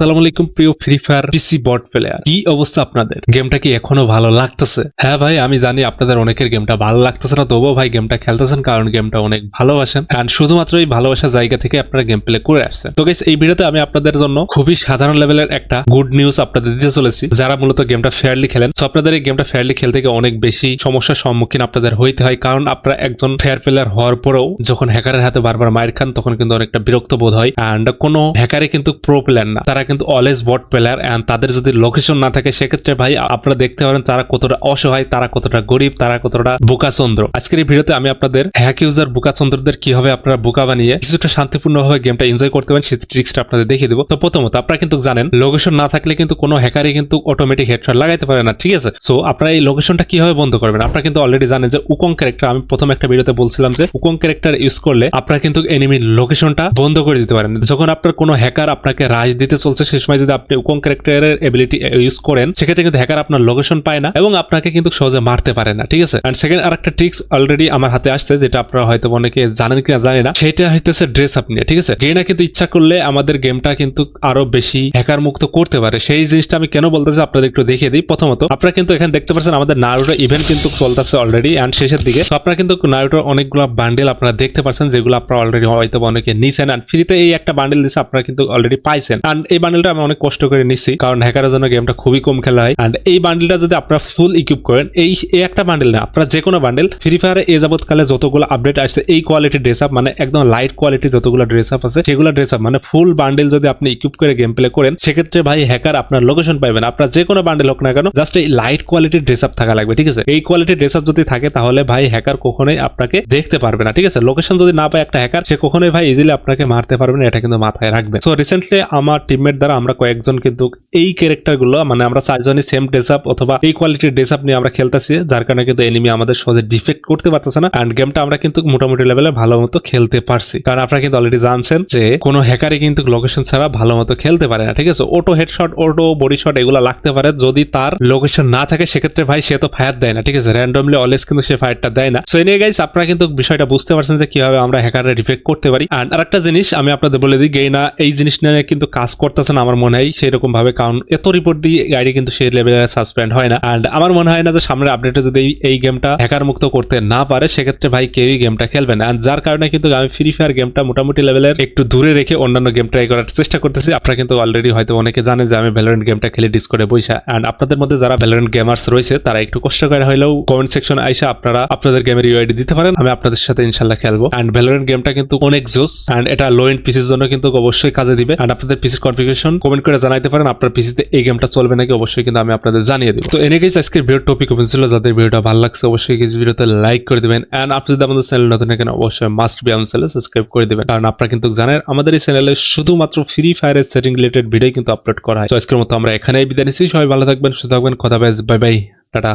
আসসালামু আলাইকুম, প্রিয় Free Fire PC bot player কি অবস্থা আপনাদের? গেমটা কি এখনও ভালো লাগতেছে? হ্যাঁ ভাই, আমি জানি আপনাদের অনেকের গেমটা ভালো লাগতেছে না, তবুও ভাই গেমটা খেলতেছেন কারণ গেমটা অনেক ভালোবাসেন। শুধুমাত্র এই জায়গা থেকে আপনারা গেম প্লে করে আসছেন। তো এই ভিডিওতে আমি আপনাদের জন্য খুবই সাধারণ লেভেলের একটা গুড নিউজ আপনাদের দিতে চলেছি। যারা মূলত গেমটা ফেয়ারলি খেলেন তো আপনাদের এই গেমটা ফেয়ারলি খেলতে গিয়ে অনেক বেশি সমস্যার সম্মুখীন আপনাদের হইতে হয়, কারণ আপনারা একজন ফেয়ার প্লেয়ার হওয়ার পরেও যখন হ্যাকারের হাতে বারবার মায়ের খান, তখন কিন্তু অনেকটা বিরক্ত বোধ হয়। অ্যান্ড কোনো হ্যাকারে কিন্তু প্রো প্লেয়ার না। তারা কিন্তু অলওয়েজ বট প্লেয়ার অ্যান্ড তাদের যদি লোকেশন না থাকে, সেক্ষেত্রে ভাই আপনারা দেখতে পারেন তারা কতটা অসহায়, তারা কতটা গরিব, তারা কতটা বোকাচন্দ্র। আজকের এই ভিডিওতে আমি আপনাদের হ্যাক ইউজার বোকাচন্দ্রদের কীভাবে আপনারা বোকা বানিয়ে কিছুটা শান্তিপূর্ণভাবে গেমটা এনজয় করতে পারেন, সেই ট্রিক্সটা আপনাদের দেখিয়ে দেবো। তো প্রথমত, আপনারা কিন্তু জানেন লোকেশন না থাকলে কিন্তু কোনো হ্যাকারই কিন্তু অটোমেটিক হেডশট লাগাইতে পারে না, ঠিক আছে? সো আপনারা এই লোকেশনটা কীভাবে বন্ধ করবেন? আপনারা কিন্তু অলরেডি জানেন যে উকং ক্যারেক্টার আমি প্রথম একটা ভিডিওতে বলছিলাম যে উকং ক্যারেক্টার ইউজ করলে আপনারা কিন্তু এনিমির লোকেশনটা বন্ধ করে দিতে পারেন। যখন আপনার কোনো হ্যাকার আপনাকে রাজ দিতে চলছে সেই সময় যদি আপনি উকং ক্যারেক্টারের এবিলিটি ইউজ করেন, সেক্ষেত্রে কিন্তু হ্যাকার আপনার লোকেশন পায় না এবং আপনাকে কিন্তু সহজে মারতে পারে না, ঠিক আছে? এন্ড সেকেন্ড আরেকটা ট্রিক্স অলরেডি আমার হাতে আসছে, যেটা আপনারা হয়তো অনেকে জানেন কিনা জানি না, সেটা হইতেছে ড্রেস আপ নিয়ে, ঠিক আছে? গেনা কিন্তু ইচ্ছা করলে আমাদের গেমটা কিন্তু আরও বেশি হ্যাকার মুক্ত করতে পারে। সেই জিনিসটা আমি কেন বলতেছি আপনাদের একটু দেখিয়ে দিই। প্রথমত, আপনারা কিন্তু এখানে দেখতে পাচ্ছেন আমাদের নারুটো ইভেন্ট কিন্তু চলতেছে অলরেডি এন্ড শেষের দিকে। তো আপনারা কিন্তু নারুটোর অনেকগুলো বান্ডেল আপনারা দেখতে পাচ্ছেন, যেগুলো আপনারা অলরেডি হয়তো অনেকে নিছেন এন্ড ফ্রিতে এই একটা বান্ডেল দিচ্ছে আপনারা কিন্তু অলরেডি পাইছেন। এন্ড এই বান্ডেলটা আমি অনেক কষ্ট করে নিচ্ছি কারণ হ্যাকারের জন্য গেমটা খুবই কম খেলা হয়। এন্ড এই বান্ডেলটা যদি আপনারা ফুল ইকুইপ করেন, এই এই একটা বান্ডেল না, আপনারা যে কোনো বান্ডেল ফ্রি ফায়ারে এ যাবৎকালে যতগুলো আপডেট আসছে, এই কোয়ালিটি ড্রেস আপ মানে একদম লাইট কোয়ালিটি যতগুলো ড্রেস আপ আছে, সেগুলো ড্রেস আপ মানে ফুল বান্ডেল যদি আপনি ইকুইপ করে গেম প্লে করেন, সেক্ষেত্রে ভাই হ্যাকার আপনার লোকেশন পাবেন আপনার যে কোনো বান্ডেল হোক না কেন জাস্ট এই লাইট কোয়ালিটির ড্রেস আপ থাকা লাগবে, ঠিক আছে? এই কোয়ালিটির ড্রেস আপ যদি থাকে, তাহলে ভাই হ্যাকার কখনোই আপনাকে দেখতে পারবে না, ঠিক আছে? লোকেশন যদি না পায় একটা হ্যাকার সে কখনোই ভাই ইজিলি আপনাকে মারতে পারবে না, এটা কিন্তু মাথায় রাখবে সো রিসেন্টলি আমার টিমমেট দ্বারা আমরা কয়েকজন কিন্তু এই ক্যারেক্টারগুলো মানে আমরা চারজনই সেম ড্রেস আপ অথবা এই কোয়ালিটির ড্রেস আপ নিয়ে আমরা খেলতেছি, যার কারণে কিন্তু এনিমি আমাদের সহজে ডিফেক্ট করতে পারতেছে না। অ্যান্ড গেমটা আমরা কিন্তু মোটামুটি লেভেলে ভালো মতো খেলতে পারছি। কারণ আপনারা কিন্তু অলরেডি জানছেন যে কোনো হ্যাকারই কিন্তু লোকেশন ছাড়া ভালো মতো খেলতে পারে না, ঠিক আছে? Auto headshot auto body shot এগুলো লাগতে পারে। যদি তার লোকেশন না থাকে, সেক্ষেত্রে ভাই সে তো ফায়ার দেয় না, ঠিক আছে? র্যান্ডমলি অলওয়েজ কিন্তু সে ফায়ারটা দেয় না। সো এনে গাইস আপনারা কিন্তু বিষয়টা বুঝতে পারছেন যে কীভাবে আমরা হ্যাকারের ডিফেক্ট করতে পারি। অ্যান্ড আরেকটা জিনিস আমি আপনাদের বলে দিই গেইনা এই জিনিস নিয়ে কিন্তু কাজ করতেছেন আমার মনে হয় সেই রকম ভাবে, কারণ এত রিপোর্ট দিয়ে গাড়ি কিন্তু সেই লেভেলে সাসপেন্ড হয় না। অ্যান্ড আমার মনে হয় না যে সামনের আপডেটে যদি এই- গেমটা হ্যাকার মুক্ত করতে না পারে, সেক্ষেত্রে ভাই কেউই গেমটা খেলবে না। যার কারণে কিন্তু আমি ফ্রি ফায়ার গেমটা মোটামুটি লেভেলের একটু দূরে রেখে অন্যান্য গেম ট্রাই করার চেষ্টা করতেছি। আপনারা কিন্তু অলরেডি হয়তো অনেকে জানেন যে আমি ভ্যালোরেন্ট গেমটা খেলে ডিসকোডে বইসা। অ্যান্ড আপনাদের মধ্যে যারা ভ্যালোরেন্ট গেমার্স রয়েছে, তারা একটু কষ্ট করে হলেও কমেন্ট সেকশন আইসা আপনারা আপনাদের গেমের ইউআইডি দিতে পারেন। আমি আপনাদের সাথে ইনশাল্লাহ খেলব। অ্যান্ড ভ্যালোরেন্ট গেমটা কিন্তু অনেক জোস। অ্যান্ড এটা লো এন্ড পিসির জন্য কিন্তু অবশ্যই কাজে দিবে। অ্যান্ড আপনাদের পিসির কনফিগারেশন কমেন্ট করে জানাইতে পারেন। আপনার পিসিতে এই গেমটা চলবে নাকি অবশ্যই কিন্তু আমি আপনাদের জানিয়ে দেবো। তো এনে গেছে আজকের ভিডিও টপিক ওপেন ছিল। যাদের ভিডিওটা ভালো লাগছে, অবশ্যই কিছু ভিডিওতে লাইক করে দিবেন। অ্যান্ড আপনি যদি আমাদের চ্যানেল নতুন থাকেন, অবশ্যই মাস্ট বি আমাদের চ্যানেল সাবস্ক্রাইব করে দিবেন। কারণ আপনারা কিন্তু জানেন, আমাদের এই চ্যানেলে শুধুমাত্র ফ্রি ফায়ারের সেটিং রিলেটেড ভিডিও কিন্তু আপলোড করা হয়। তো আজকের মতো আমরা এখানেই বিদায় নিচ্ছি। সবাই ভালো থাকবেন, সুস্থ থাকবেন। কথা বাই বাই টাটা।